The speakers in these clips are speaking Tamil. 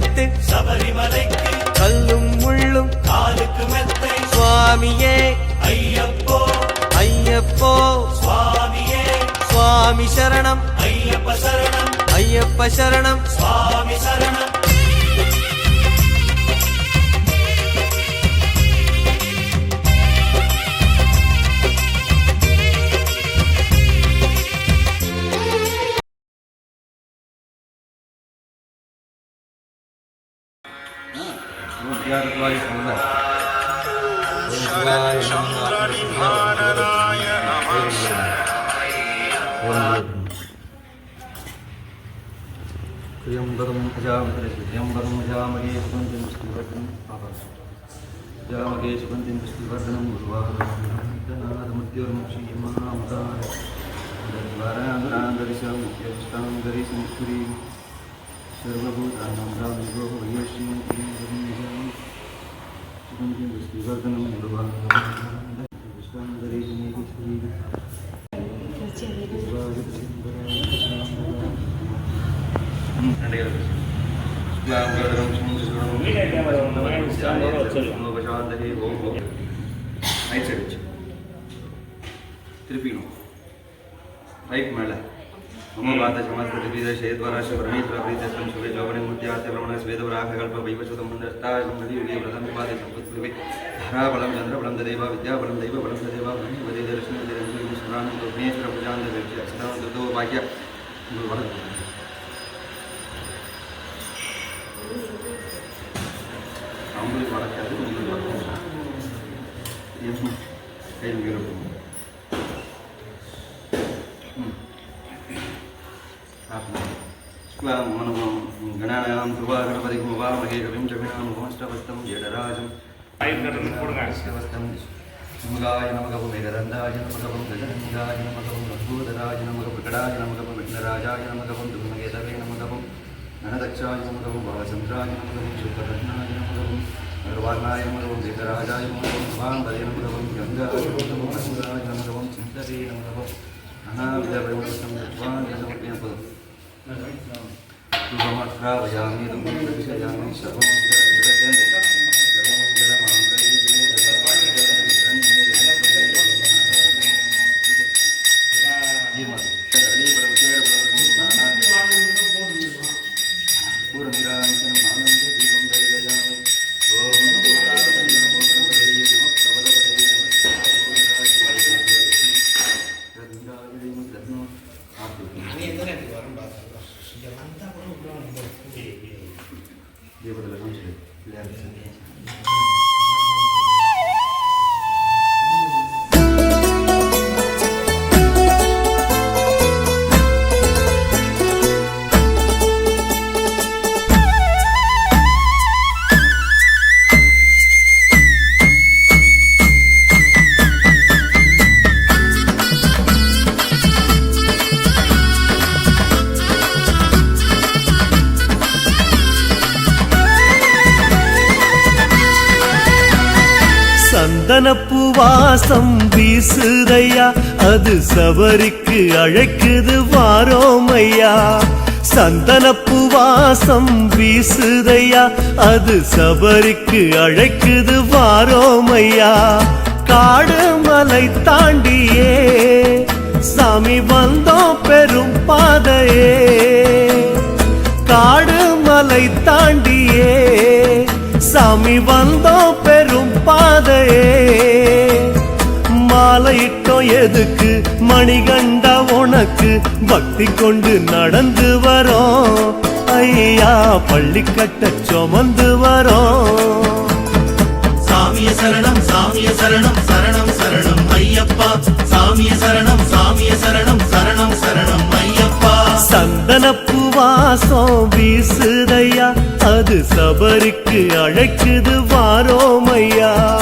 பள்ளிக்கட்டு சபரிமலைக்கு கல்லும் முள்ளும் காலுக்கு மெத்தை. சுவாமியே. ஐயப்போ. ஐயப்போ. சுவாமியே. சுவாமி சரணம். ஐயப்ப சரணம். ஐயப்ப சரணம். சுவாமி சரணம். वैवस्वतं मुण्डष्टाय नदी युगे व्रतं विपादे सम्पत्पुवे धाराबलं चन्द्रबलं ददेव विद्याबलं दैव बलं ददेव वदे दर्शनं दे स्मरानं विघ्नेश्वर पूजां दे अक्षतां ददो भाग्य அவங்களுக்கு வளர்க்காது உங்களுக்கு வளர்க்கும் கையில் இருக்கும் శుక్లాం మనమం గణానాం కృపాగణపతి కుమారమహే కవిం చవిణాం హోంష్టవస్తం జడరాజం శివస్తం మూలాయ నమకం వేదరంధాయ నమకం గజనందాయ నమకం రఘోదరాయ నమకం ప్రకటాయ నమకం విఘ్నరాజాయ నమకం దుర్మగేతవే गणदक्षाय नमः बालचन्द्राय नमः शुभरत्नाय नमः निर्वाणाय नमः वेदराजाय नमः भाङ्गदे नमः गङ्गाय नमः असुराय नमः चिन्तरे नमः अनाविधवैवस्तं निर्वाणाय नमः शुभमश्रावयामि दक्षयामि सर्वं அது சபரிக்கு அழைக்குது வாரோமையா? சந்தனப்பு வாசம் வீசுதையா? அது சபரிக்கு அழைக்குது வாரோமையா? காடு மலை தாண்டியே சாமி வந்தோம் பெரும் பாதையே. காடு மலை தாண்டியே சாமி வந்தோம் பெரும் பாதையே. மாலையிட்டு எதுக்கு மணிகண்டா உனக்கு பக்தி கொண்டு நடந்து வரோம்? ஐயா பள்ளி கட்ட சுமந்து வரோம். சாமிய சரணம் சாமிய சரணம் சரணம் சரணம் ஐயப்பா. சாமிய சரணம் சாமிய சரணம் சரணம் சரணம் ஐயப்பா. சந்தனப்பு வாசம் வீசுதையா? அது சபரிக்கு அழைக்குது வாரோமையா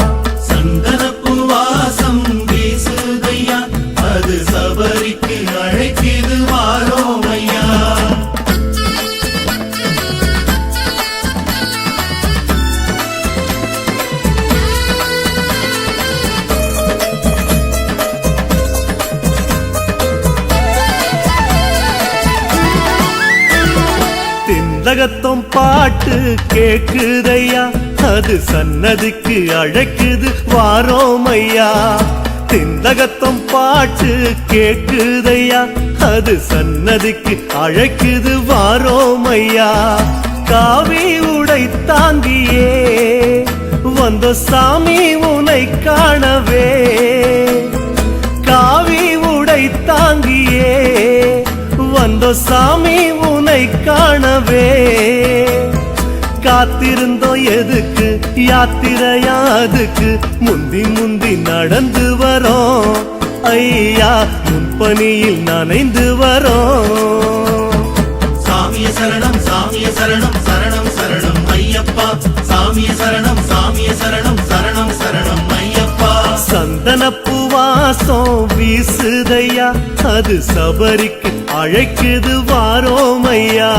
செந்தகத்தம் பாட்டு கேக்குதையா? அது சன்னதிக்கு அழைக்குது வாரோம் ஐயா திந்தகத்தம் பாட்டு கேக்குதையா? அது சன்னதிக்கு அழைக்குது வாரோம் ஐயா காவி உடை தாங்கியே வந்த சாமி உனை காணவே. காவி உடை தாங்கியே வந்த சாமி காணவே. காத்திருந்தோம் எதுக்கு? யாத்திரையா அதுக்கு? முந்தி முந்தி நடந்து வரோம். ஐயா முன்பணியில் நனைந்து வரோம். சாமிய சரணம் சாமிய சரணம் சரணம் சரணம் ஐயப்பா. சாமிய சரணம் சாமிய சரணம் சந்தனப்பு வாசம் வீசுதையா? அது சபரிக்கு அழைக்குது வாரோமையா?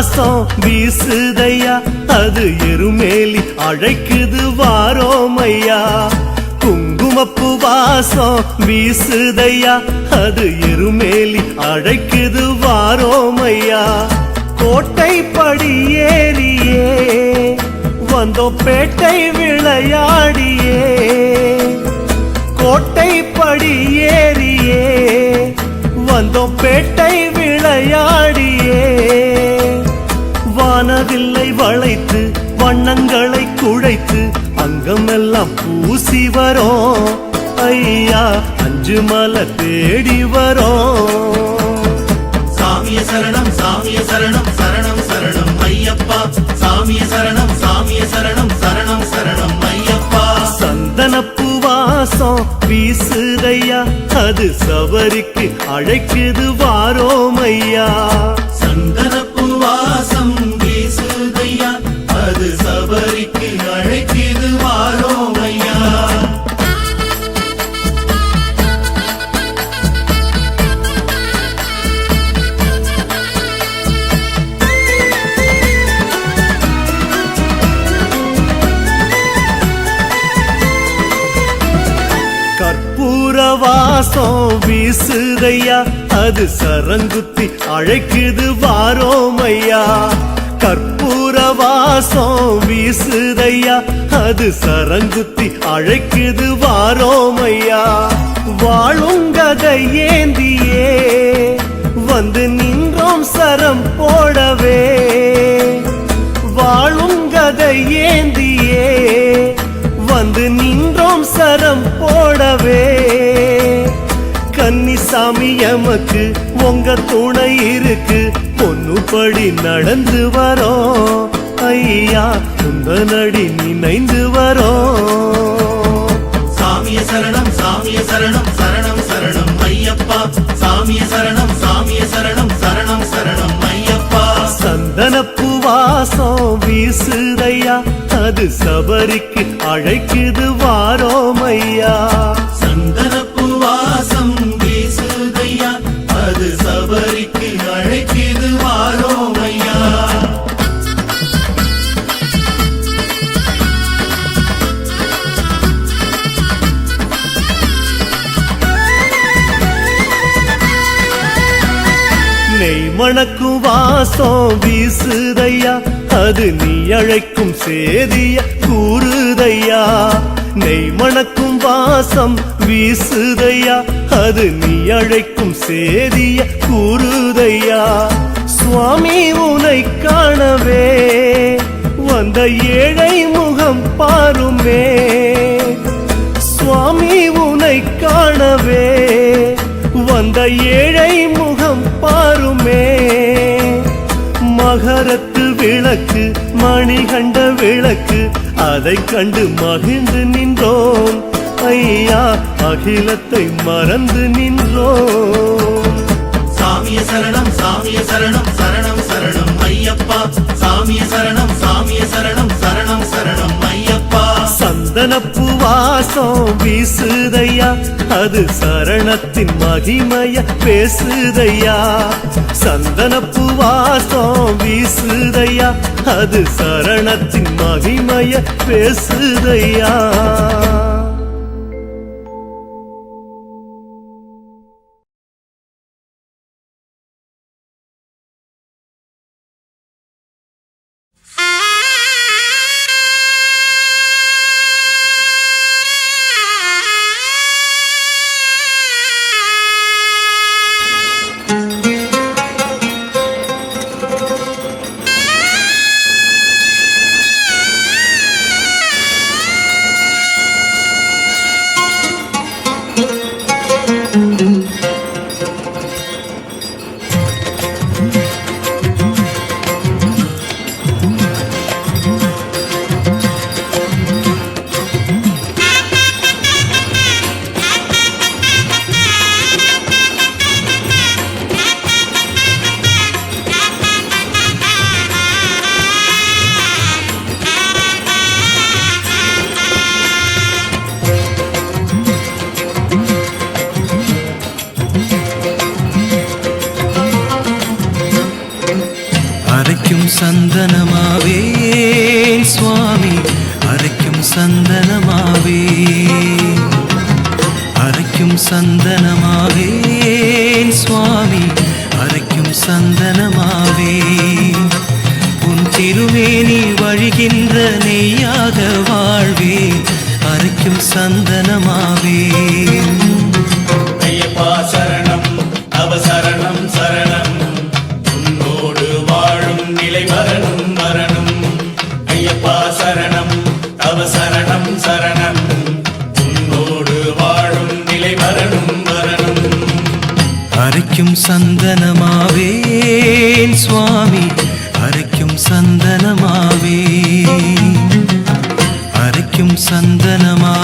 வாசம் வீசுதையா? அது எருமேலி அழைக்குது வாரோமையா? குங்குமப்பு வாசம் வீசுதையா? அது எருமேலி அழைக்குது வாரோமையா? கோட்டை படி ஏறியே வந்தோம் பேட்டை விளையாடியே. கோட்டை படி ஏறியே வந்தோம் பேட்டை விளையாடியே. வானவில்லை வளைத்து வண்ணங்களை குழைத்து அங்கமெல்லாம் பூசி வரோம். ஐயா அஞ்சு மலை தேடி வரோம். சாமிய சரணம் சாமிய சரணம் சரணம் சரணம் ஐயப்பா. சாமிய சரணம் சாமிய சரணம் சரணம் சரணம் ஐயப்பா. சந்தனப்பு வாசம் வீசுதையா அது சபரிக்கு அழைக்குது வாரோமையா வாசம் வீசுதையா அது சரங்குத்தி அழைக்குது வாரோமையா? கற்பூர வாசம் வீசுதையா அது சரங்குத்தி அழைக்குது வாரோமையா? வாழுங்கதை ஏந்தியே வந்து நின்றோம் சரம் போடவே. வாழுங்கதை ஏந்தி எமக்கு உங்க துணை இருக்கு. பொண்ணுபடி நடந்து வரோம். ஐயா உந்த நடி நினைந்து வரோம். சாமிய சரணம் சாமிய சரணம் சரணம் சரணம் ஐயப்பா. சாமிய சரணம் சாமிய சரணம் சரணம் சரணம் ஐயப்பா. சந்தனப்பு வாசம் வீசுதையா. அது சபரிக்கு அழைக்குது வாரோமையா மணக்கும் வீசுதையா? அது நீ அழைக்கும் சேதிய கூறுதையா? நெய் மணக்கும் வாசம் வீசுதையா? அது நீ அழைக்கும் சேதிய கூறுதையா? சுவாமி உனை காணவே. வந்த ஏழை முகம் பாருமே. சுவாமி உனை காணவே. வந்த ஏழை முகம் பாருமே. மகரத்து விளக்கு மணிகண்ட விளக்கு அதை கண்டு மகிழ்ந்து நின்றோம். ஐயா அகிலத்தை மறந்து நின்றோம். சாமிய சரணம் சாமிய சரணம் சரணம் சரணம் ஐயப்பா. சாமிய சரணம் சாமிய சரணம் சரணம் சரணம் சந்தனப்பு வாசம் வீசுதையா? அது சரணத்தின் மகிமைய பேசுதையா? சந்தனப்பு வாசம் வீசுதையா? அது சரணத்தின் மகிமைய பேசுதையா? சந்தனம் சந்தனமா?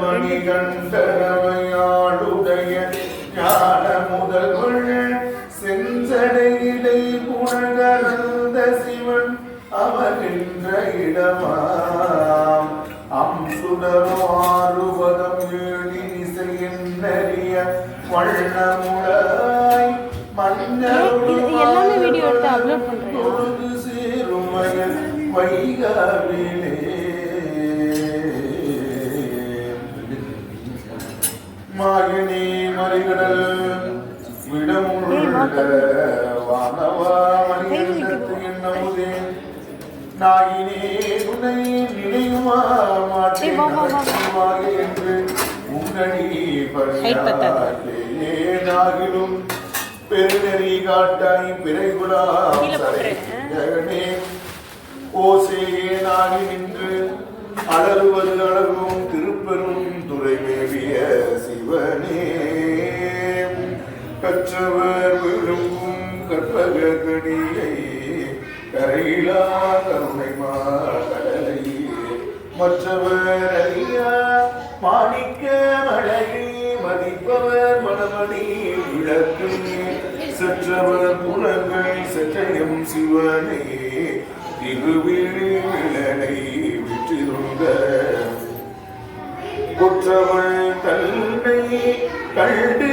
மணி கண்டனமையாளுடைய ஞான முதல்வள் செஞ்சடையிலை புனகர்ந்த சிவன் அவகின்ற இடமாம் அம்சுடமாறுவதம் ஏழி இசையென்னறிய வண்ணமுடாய் மன்னர் இது எல்லாமே வீடியோ எடுத்து upload நாயினே உன்னை நினையுமா மாட்டேன் என்று உங்கடி Height நாகிலும் பெருநெறி காட்டாய் பிறைகுடா ஜெகனே மற்றவர் அறியா மாணிக்க மழையை மதிப்பவர் மணமணி விளக்கு. சற்றவர் புலங்கள் சற்றயம் சிவனே திருவிழி விழலை விற்றிருந்த. குற்றவள் தன்னை கண்டு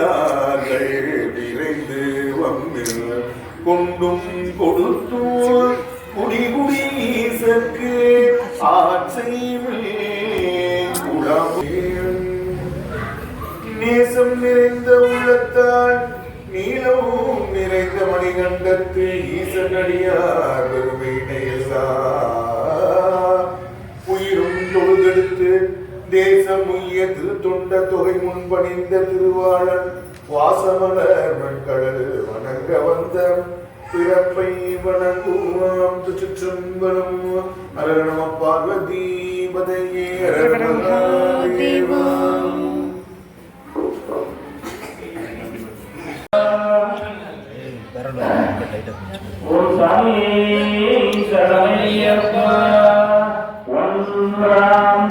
மெய்யடியார்கள் விரைந்து வம்பில் கொண்டும் கொடுத்தோர் குடிகுடி ஈசற்கு ஆட்சைவில் நேசம் நிறைந்த உள்ளத்தால் நீளமும் நிறைந்த மணிகண்டத்து ஈசனடியார் பெருமையினையசா உயிரும் தேசம் உய்ய திருத்தொண்ட தொகை முன்பணிந்த திருவாளன் வாசமலர் மண்கடல் வணங்க வந்த பிறப்பை வணங்குவாம். சுற்றம்பலம் அரணம பார்வதி பதையே சாமி சரணையப்பா ஒன்றாம்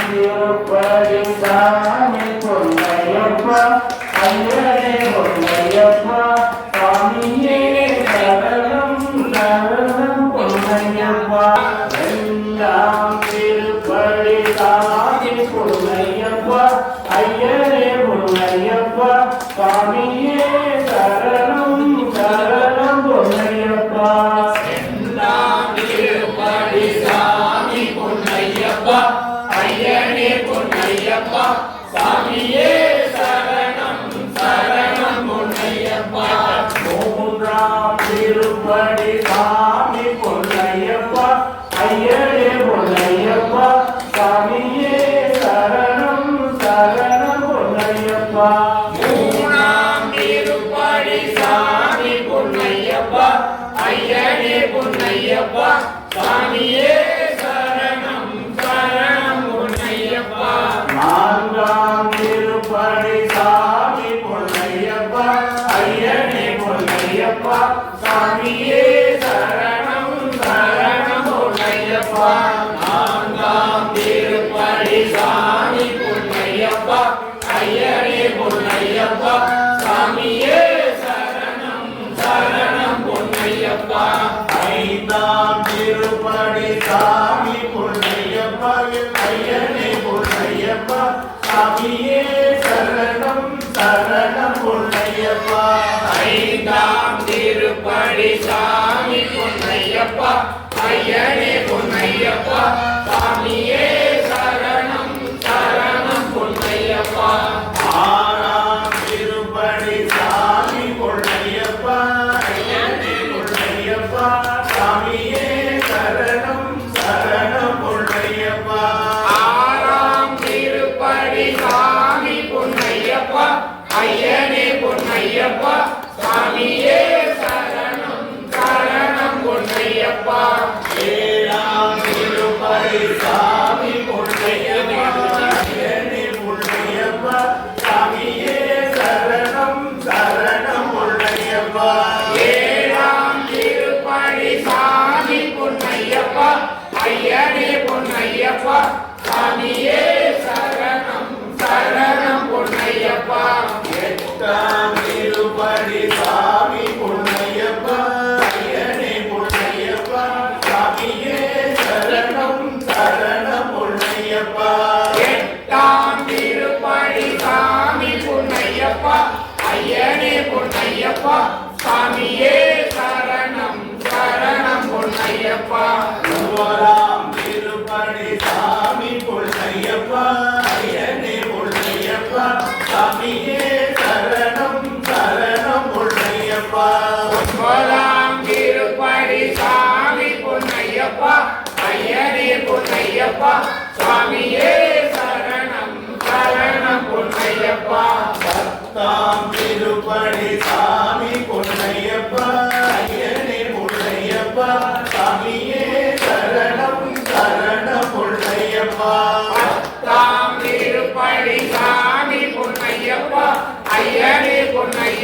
பொன்னையப்பா ஐயப்பா சாமியே சரணம் சரணம் பொன்னையப்பா ராம் திருப்பணி சாமி பொன்னையப்பா ஐயனே பொன்னையப்பா சாமியே சரணம் சரணம் பொன்னையப்பா ராம் திருப்பணி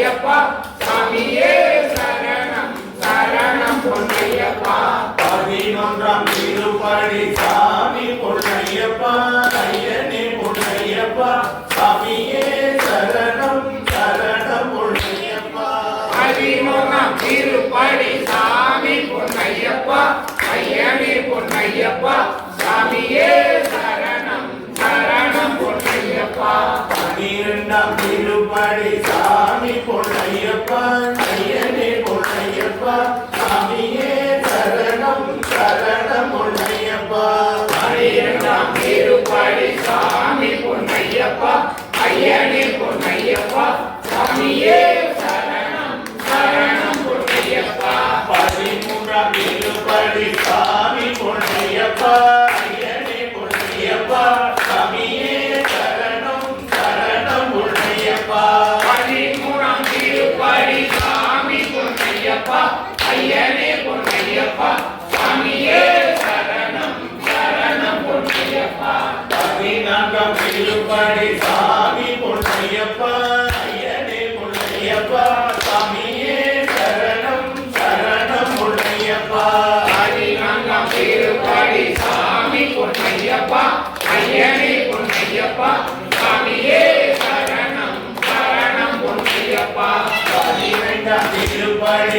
பொன்னையப்பா சாமியே சரணம் சரணம் பொன்னையப்பா. பதினொன்றாம் திருப்பழனி சாமி பொன்னையப்பா ஐயனே பொன்னையப்பா. சாமியே சரணம் சரணம் பொன்னையப்பா. பதிமூணாம் திருப்பழனி சாமி பொன்னையப்பா ஐயனே பொன்னையப்பா. பதிமூன்றாம் இருபடி சாமி பொன்னையப்பா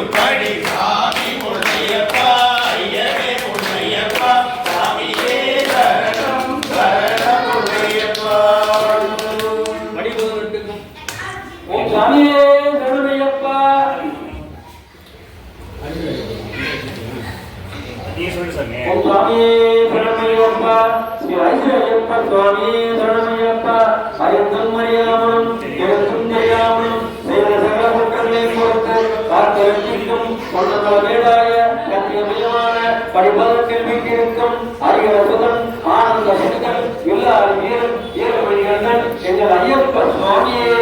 திருப்படி சாமி. முருகையப்பா ஐயனே முருகையப்பா சாமியே சரணம் சரணம் முருகையப்பா படிப்பதற்கும் ஓம் சாமியே சரணையப்பா ஓம் சாமியே சரணையப்பா ஸ்ரீ ஐயப்பா சுவாமியே படிப்பதற்கில் வீட்டிருக்கும் அரியசுதன் ஆனந்த சுதன் எல்லார் வீரன் ஏழுமணிகண்டன் எங்கள் ஐயப்ப சுவாமியே.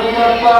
ஐயப்பா